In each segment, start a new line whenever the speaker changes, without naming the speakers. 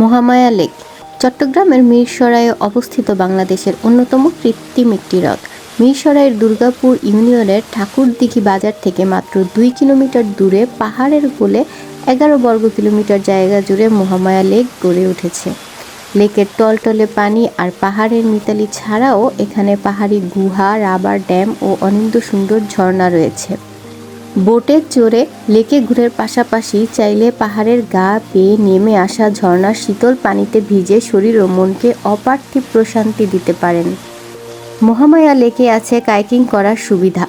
Mahamaya lake, চট্টগ্রামের মিরসরাইয়ে অবস্থিত বাংলাদেশের অন্যতম কৃত্রিম একটি হ্রদ মিরসরাইয়ের দুর্গাপুর ইউনিয়নের ঠাকুরদিঘি বাজার থেকে মাত্র দুই কিলোমিটার দূরে পাহাড়ের কোলে এগারো বর্গ কিলোমিটার জায়গা জুড়ে মহামায়া লেক গড়ে উঠেছে। লেকের টলটলে পানি আর পাহাড়ের মিতালি ছাড়াও এখানে পাহাড়ি গুহা, রাবার ড্যাম ও অনিন্দ সুন্দর ঝর্ণা রয়েছে। বোটে চড়ে লেকে ঘুরের পাশাপাশি চাইলে পাহাড়ের গা পেয়ে নেমে আসা ঝর্ণার শীতল পানিতে ভিজে শরীর ও মনকে অপার্থিব প্রশান্তি দিতে পারেন। মহামায়া লেকে আছে কাইকিং করার সুবিধা।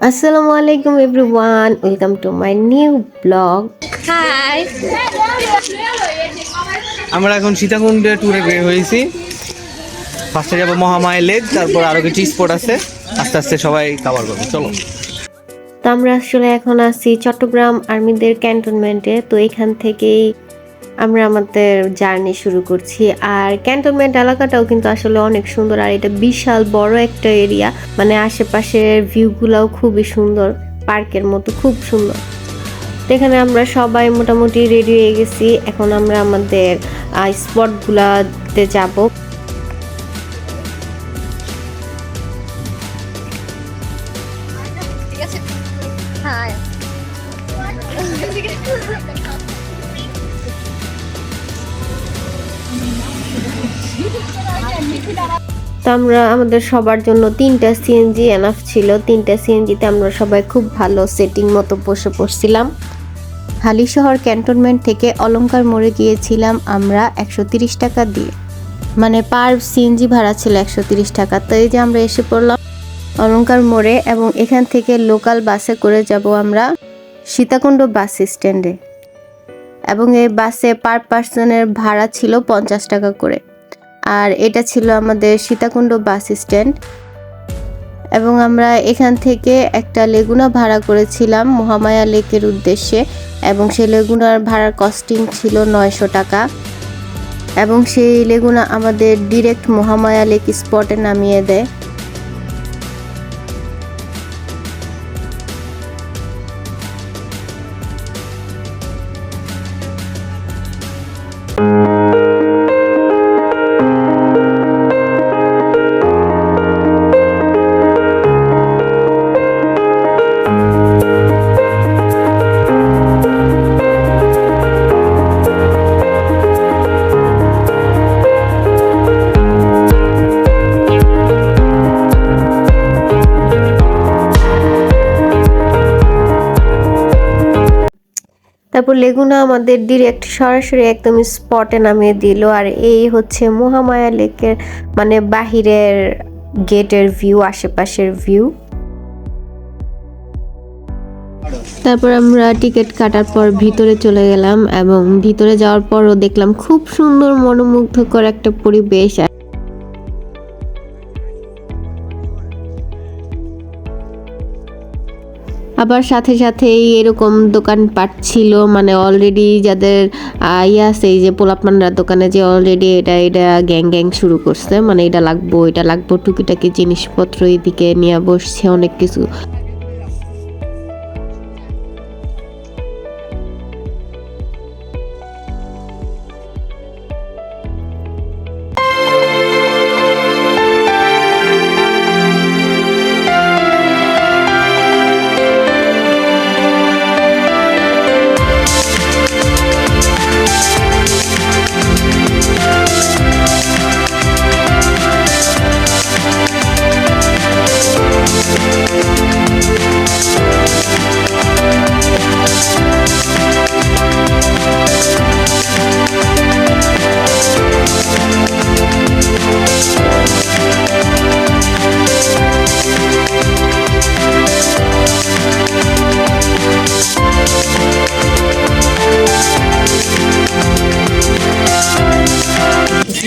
আসসালামু আলাইকুম everyone welcome to my new vlog. Hi.
আমরা এখন সীতাকুণ্ডে ট্যুরে বের হয়েছি। ফার্স্টে যাব মহামায়া লেক তারপর আরও কিছু স্পট আছে। আস্তে আস্তে সবাই কাভার করব চলো।
তো আমরা আসলে এখন আছি চট্টগ্রাম আর্মিদের ক্যান্টনমেন্টে। তো এখান থেকেই আমরা আমাদের জার্নি শুরু করছি। আর ক্যান্টনমেন্ট এলাকাটাও কিন্তু আসলে অনেক সুন্দর, আর এটা বিশাল বড় একটা এরিয়া। মানে আশেপাশের ভিউগুলাও খুবই সুন্দর, পার্কের মতো খুব সুন্দর। তো এখানে আমরা সবাই মোটামুটি রেডি হয়ে গেছি। এখন আমরা আমাদের স্পটগুলোতে যাব। আমরা আমাদের সবার জন্য তিনটা সিএনজি এনাফ ছিল। তিনটা সিএনজিতে আমরা সবাই খুব ভালো সেটিং মতো বসে পড়ছিলাম। হালিশহর ক্যান্টনমেন্ট থেকে অলঙ্কার মোড়ে গিয়েছিলাম আমরা একশো তিরিশ টাকা দিয়ে। মানে পার সিএনজি ভাড়া ছিল একশো তিরিশ টাকা। তো এই যে আমরা এসে পড়লাম অলঙ্কার মোড়ে এবং এখান থেকে লোকাল বাসে করে যাব আমরা সীতাকুণ্ড বাস স্ট্যান্ডে এবং এই বাসে পার পার্সনের ভাড়া ছিল পঞ্চাশ টাকা করে। আর এটা ছিল আমাদের সীতাকুণ্ড বাস স্ট্যান্ড। এবং আমরা এখান থেকে একটা লেগুনা ভাড়া করেছিলাম মহামায়া লেকের উদ্দেশ্যে এবং সেই লেগুনার ভাড়ার কস্টিং ছিল নয়শো টাকা। এবং সেই লেগুনা আমাদের ডিরেক্ট মহামায়া লেক স্পটে নামিয়ে দেয়। লেগুনা আমাদের ডিরেক্ট সরাসরি একদম স্পটে নামিয়ে দিল। আর এই হচ্ছে মহামায়া লেকের মানে বাহিরের গেটের ভিউ আশেপাশের ভিউ তারপর আমরা টিকিট কাটার পর ভিতরে চলে গেলাম এবং ভিতরে যাওয়ার পরও দেখলাম খুব সুন্দর, মনোমুগ্ধকর একটা পরিবেশ। আবার সাথে সাথেই এরকম দোকানপাট ছিল মানে অলরেডি যাদের ইয়ে আছে, এই যে পোলাপমানরা দোকানে যে অলরেডি এটা এটা গ্যাং গ্যাং শুরু করছে মানে এটা লাগবো এটা লাগবো, টুকিটাকি জিনিসপত্র এদিকে নিয়ে বসছে অনেক কিছু।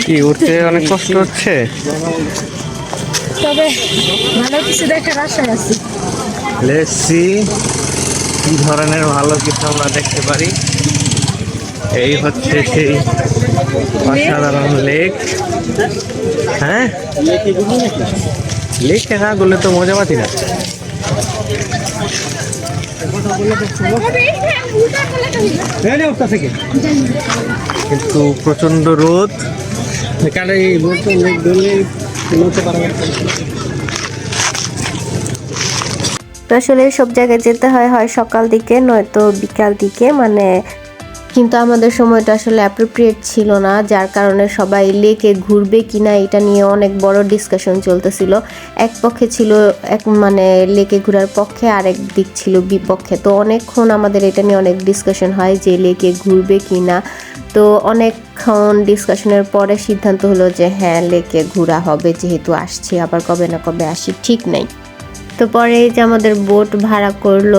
কি উঠতে অনেক কষ্ট হচ্ছে?
তবে ভালো কিছু দেখার আশায় আছি।
লেসি কি ধরনের ভালো কিছু আমরা দেখতে পারি। এই হচ্ছে সেই অসাধারণ লেক। হ্যাঁ? লেক না গেলে তো মজা পাতি না। কিন্তু প্রচণ্ড রোদ। এই রোদ ধরলে নড়তে পারবে না।
তো আসলে সব জায়গায় যেতে হয় হয় সকাল দিকে, নয়তো বিকাল দিকে মানে কিন্তু আমাদের সময়টা আসলে অ্যাপ্রোপ্রিয়েট ছিল না, যার কারণে সবাই লেকে ঘুরবে কিনা এটা নিয়ে অনেক বড় ডিসকাশন চলতেছিল। এক পক্ষে ছিল, এক মানে লেকে ঘোরার পক্ষে, আরেক দিক ছিল বিপক্ষে। তো অনেকক্ষণ আমাদের এটা নিয়ে অনেক ডিসকাশন হয় যে লেকে ঘুরবে কি না তো অনেকক্ষণ ডিসকাশনের পরে সিদ্ধান্ত হলো যে হ্যাঁ লেকে ঘোরা হবে, যেহেতু আসছি, আবার কবে না কবে আসি, ঠিক নাই। তো পরে যে আমাদের বোট ভাড়া করল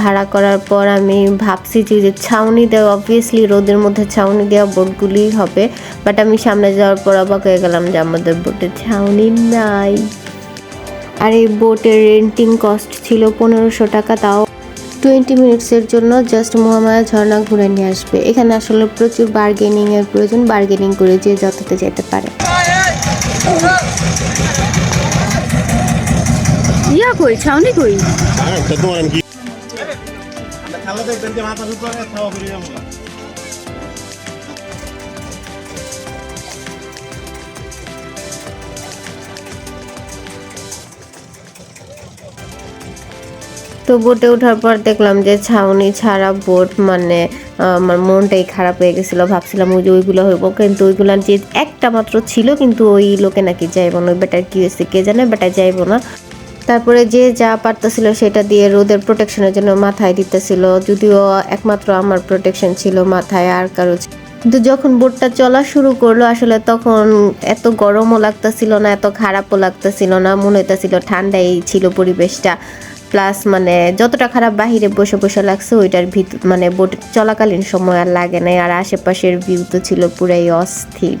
ভাড়া করার পর আমি ভাবছি যে যে ছাউনি দেওয়া অবভিয়াসলি রোদের মধ্যে ছাউনি দেওয়া বোটগুলি হবে বাট আমি সামনে যাওয়ার পর অবাক হয়ে গেলাম যে আমাদের বোটে ছাউনি নাই। আর এই বোটের রেন্টিং কস্ট ছিল পনেরোশো টাকা তাও টোয়েন্টি মিনিটসের জন্য জাস্ট মহামায়া ঝর্ণা ঘুরে নিয়ে আসবে। এখানে আসলে প্রচুর বার্গেনিংয়ের প্রয়োজন বার্গেনিং করে যে যততে যেতে পারে।
ইয়া কই ছাউনি কই?
তো বোটে ওঠার পর দেখলাম যে ছাউনি ছাড়া বোট মানে আমার মনটাই খারাপ হয়ে গেছিল। ভাবছিলাম ওই যে ওইগুলো হইব, কিন্তু ওইগুলার যে একটা মাত্র ছিল, কিন্তু ওই লোকে নাকি যাইব না। ওই বেটার কি হয়েছে কে জানে, বেটা যাইব না। তারপরে যে যা পারতেছিল সেটা দিয়ে রোদের প্রোটেকশনের জন্য মাথায় দিতেছিল। যদিও একমাত্র আমার প্রোটেকশন ছিল মাথায়, আর কারও কিন্তু যখন বোটটা চলা শুরু করল, আসলে তখন এত গরমও লাগতেছিল না, এত খারাপও লাগতেছিল না, মনে হইতেছিল ঠান্ডাই ছিল পরিবেশটা। প্লাস মানে যতটা খারাপ বাহিরে বসে বসে লাগছে, ওইটার ভিতর মানে বোট চলাকালীন সময় আর লাগে নাই, আর আশেপাশের ভিউ তো ছিল পুরাই অস্থির।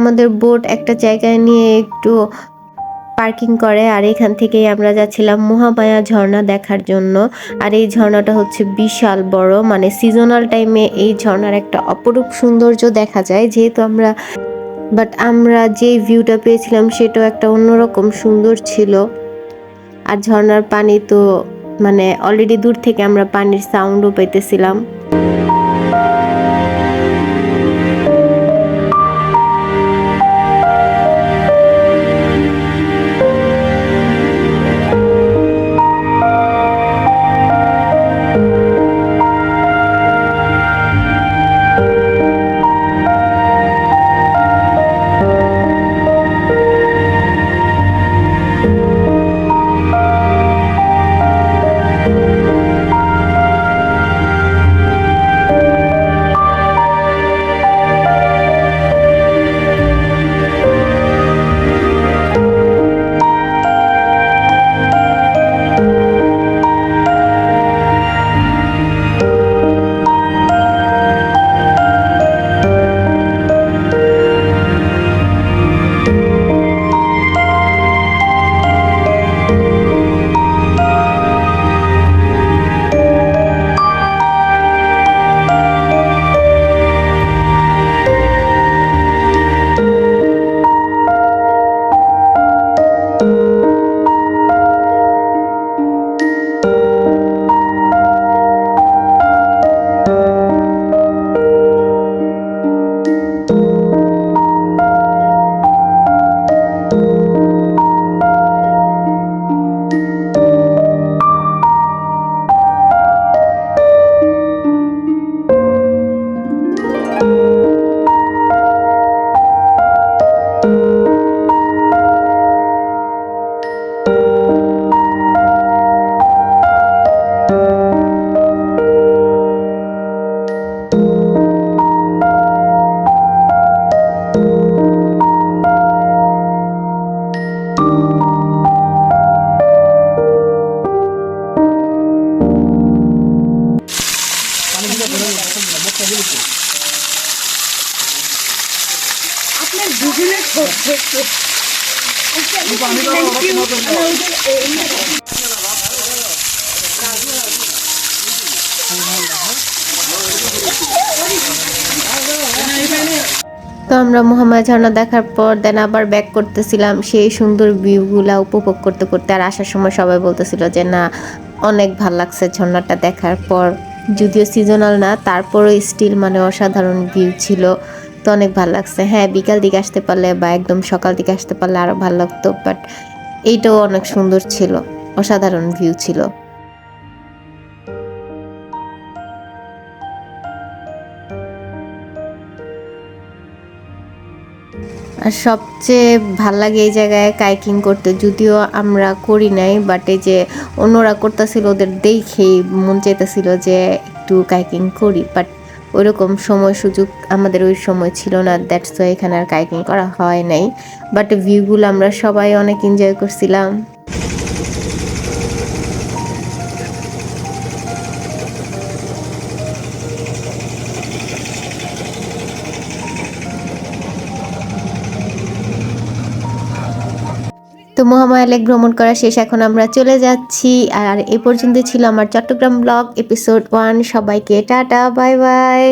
আমাদের বোট একটা জায়গায় নিয়ে একটু পার্কিং করে, আর এখান থেকেই আমরা যাচ্ছিলাম মহামায়া ঝর্ণা দেখার জন্য। আর এই ঝর্ণাটা হচ্ছে বিশাল বড় মানে সিজনাল টাইমে এই ঝর্ণার একটা অপরূপ সৌন্দর্য দেখা যায়। যেহেতু আমরা বাট আমরা যে ভিউটা পেয়েছিলাম সেটাও একটা অন্যরকম সুন্দর ছিল। আর ঝর্ণার পানি তো মানে অলরেডি দূর থেকে আমরা পানির সাউন্ডও পেতেছিলাম। তো আমরা মহামায়া ঝর্ণা দেখার পর দেন আবার ব্যাক করতেছিলাম সেই সুন্দর ভিউগুলা উপভোগ করতে করতে আর আসার সময় সবাই বলতেছিল যে, না, অনেক ভালো লাগছে ঝর্ণাটা দেখার পর। যদিও সিজনাল না, তারপরও স্টিল মানে অসাধারণ ভিউ ছিল। তো অনেক ভালো লাগছে। হ্যাঁ বিকাল দিকে আসতে পারলে বা একদম সকাল দিকে আসতে পারলে আরও ভালো লাগতো বাট এইটাও অনেক সুন্দর ছিল। অসাধারণ ভিউ ছিল। আর সবচেয়ে ভালো লাগে এই জায়গায় কাইকিং করতে। যদিও আমরা করি নাই বাট এই যে অন্যরা করতেছিল, ওদের দেখেই মন চাইতেছিল যে একটু কাইকিং করি বাট ওইরকম সময় সুযোগ আমাদের ওই সময় ছিল না দ্যাটস ওয়াই এখানে আর কাইকিং করা হয় নাই। বাট ভিউগুলো আমরা সবাই অনেক এনজয় করছিলাম। তো মহামায়া লেক ভ্রমণ করা শেষ, এখন আমরা চলে যাচ্ছি। আর এ পর্যন্ত ছিল আমার চট্টগ্রাম ব্লগ এপিসোড ওয়ান সবাইকে টাটা, বাই বাই।